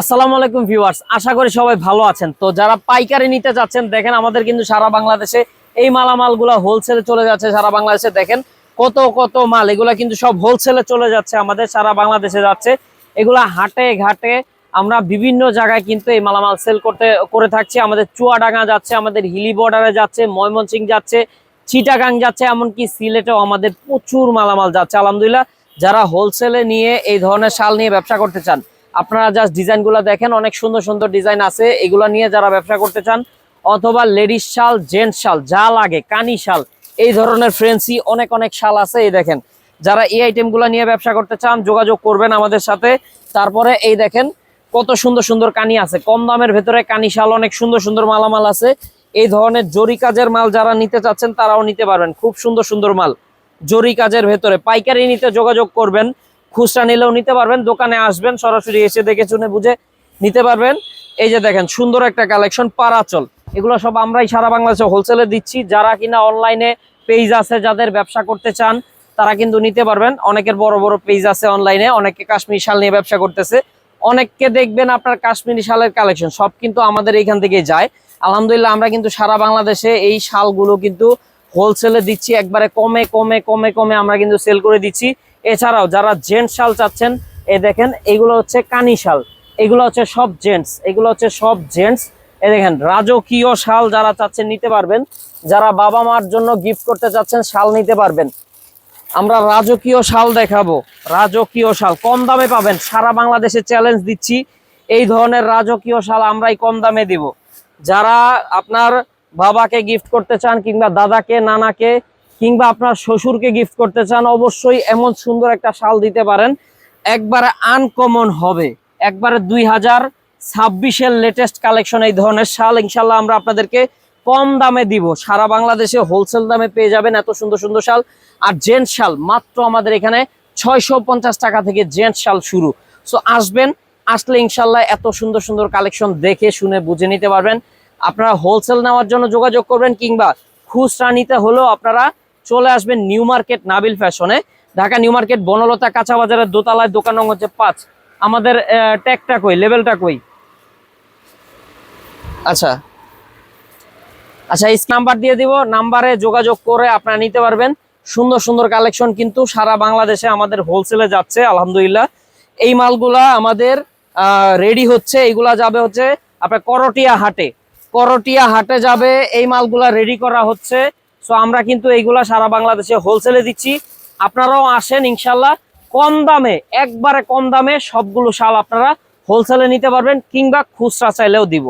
আসসালামু আলাইকুম ভিউয়ার্স, আশা করি সবাই ভালো আছেন। তো যারা পাইকারি নিতে যাচ্ছেন, দেখেন আমাদের কিন্তু সারা বাংলাদেশে এই মালামালগুলো হোলসেলে চলে যাচ্ছে, সারা বাংলাদেশে দেখেন কত কত মাল। এগুলা কিন্তু সব হোলসেলে চলে যাচ্ছে, আমাদের সারা বাংলাদেশে যাচ্ছে। এগুলা হাটে ঘাটে আমরা বিভিন্ন জায়গায় কিন্তু এই মালামাল সেল করতে, করে থাকছি। আমাদের চুয়াডাঙ্গা যাচ্ছে, আমাদের হিলি বর্ডারে যাচ্ছে ময়মনসিং যাচ্ছে, চিটাগাং যাচ্ছে, এমনকি সিলেটেও আমাদের প্রচুর মালামাল যাচ্ছে। আলহামদুলিল্লাহ, যারা হোলসেলে নিয়ে এই ধরনের শাল নিয়ে ব্যবসা করতে চান আপনারা জাস্ট ডিজাইনগুলো দেখেন, অনেক সুন্দর সুন্দর ডিজাইন আছে। এগুলো নিয়ে যারা ব্যবসা করতে চান, অথবা লেডিস শাল জেন্টস শাল, যা লাগে, কানি শাল, এই ধরনের ফ্রেন্সি অনেক অনেক শাল আছে, এই দেখেন। যারা এই আইটেমগুলো নিয়ে ব্যবসা করতে চান, যোগাযোগ করবেন আমাদের সাথে। তারপরে এই দেখেন, কত সুন্দর সুন্দর কানি আছে। কম দামের ভেতরে কানি শাল, অনেক সুন্দর সুন্দর মালামাল আছে। এই ধরনের জরি কাজের মাল যারা নিতে চাচ্ছেন, তারাও নিতে পারবেন। খুব সুন্দর সুন্দর মাল। জরি কাজের ভেতরে পাইকারি নিতে যোগাযোগ করবেন। খুচরা নিলেও নিতে পারবেন, দোকানে আসবেন, সরাসরি এসে দেখে শুনে বুঝে নিতে পারবেন। এই যে দেখেন, সুন্দর একটা কালেকশন, পারাচল। এগুলো সব আমরাই সারা বাংলাদেশে হোলসেলে দিচ্ছি। যারা কিনা অনলাইনে পেজ আছে, যাদের ব্যবসা করতে চান, তারা কিন্তু নিতে পারবেন। অনেকের বড় বড় পেজ আছে অনলাইনে অনেকে কাশ্মীরি শাল নিয়ে ব্যবসা করতেছে। অনেককে দেখবেন আপনার কাশ্মীরি শালের কালেকশন, সব কিন্তু আমাদের এইখান থেকে যায়। আলহামদুলিল্লাহ, আমরা কিন্তু সারা বাংলাদেশে এই শালগুলো কিন্তু হোলসেলে দিচ্ছি। একবারে কমে কমে কমে কমে আমরা কিন্তু সেল করে দিচ্ছি। এছাড়াও যারা জেন্টস শাল চাচ্ছেন, এ দেখেন, এগুলো হচ্ছে কানি শাল। এগুলো হচ্ছে সব জেন্টস, এগুলো হচ্ছে সব জেন্টস। এ দেখেন, রাজকীয় শাল যারা চাচ্ছেন নিতে পারবেন, যারা বাবা মার জন্য গিফট করতে চাচ্ছেন, শাল নিতে পারবেন। আমরা রাজকীয় শাল দেখাবো, রাজকীয় শাল। কম দামে পাবেন, সারা বাংলাদেশে চ্যালেঞ্জ দিচ্ছি। এই ধরনের রাজকীয় শাল আমরাই কম দামে দিব। যারা আপনার বাবাকে গিফট করতে চান কিংবা দাদাকে, নানাকে কিংবা আপনার শ্বশুরকে গিফট করতে চান, অবশ্যই এমন সুন্দর একটা শাল দিতে পারেন। একবারে আনকমন হবে। একবারে দুই হাজার ছাব্বিশের লেটেস্ট কালেকশন এই ধরনের শাল ইনশাল্লাহ আমরা আপনাদেরকে কম দামে দিব। সারা বাংলাদেশে হোলসেল দামে পেয়ে যাবেন এত সুন্দর সুন্দর শাল। আর জেন্টস শাল, মাত্র আমাদের এখানে ছয়শো পঞ্চাশ টাকা থেকে জেন্টস শাল শুরু। সো আসবেন, আসলে ইনশাল্লাহ এত সুন্দর সুন্দর কালেকশন দেখে শুনে বুঝে নিতে পারবেন। আপনারা হোলসেল নেওয়ার জন্য যোগাযোগ করবেন কিংবা খুচরা নিতে হলেও আপনারা চলে আসবেন নিউ মার্কেট নাবিল ফ্যাশনে। ঢাকা নিউ মার্কেট, বনলতা কাঁচা বাজারের দোতলায়, দোকান নং হচ্ছে পাঁচ। আমাদের ট্যাগটা কই লেভেলটা কই? আচ্ছা। আচ্ছা এই নাম্বার দিয়ে দিব নাম্বারে যোগাযোগ করে আপনারা নিতে পারবেন। সুন্দর সুন্দর কালেকশন কিন্তু সারা বাংলাদেশে আমাদের হোলসেলে যাচ্ছে, আলহামদুলিল্লাহ। এই মালগুলা আমাদের রেডি হচ্ছে, এইগুলা যাবে হচ্ছে আপনার করটিয়া হাটে। করটিয়া হাটে যাবে, এই মালগুলা রেডি করা হচ্ছে। সো আমরা কিন্তু এইগুলা সারা বাংলাদেশে হোলসেলে দিচ্ছি। আপনারাও আসেন ইনশাল্লাহ কম দামে, একবারে কম দামে সবগুলো শাল আপনারা হোলসেলে নিতে পারবেন কিংবা খুচরা চাইলেও দিব।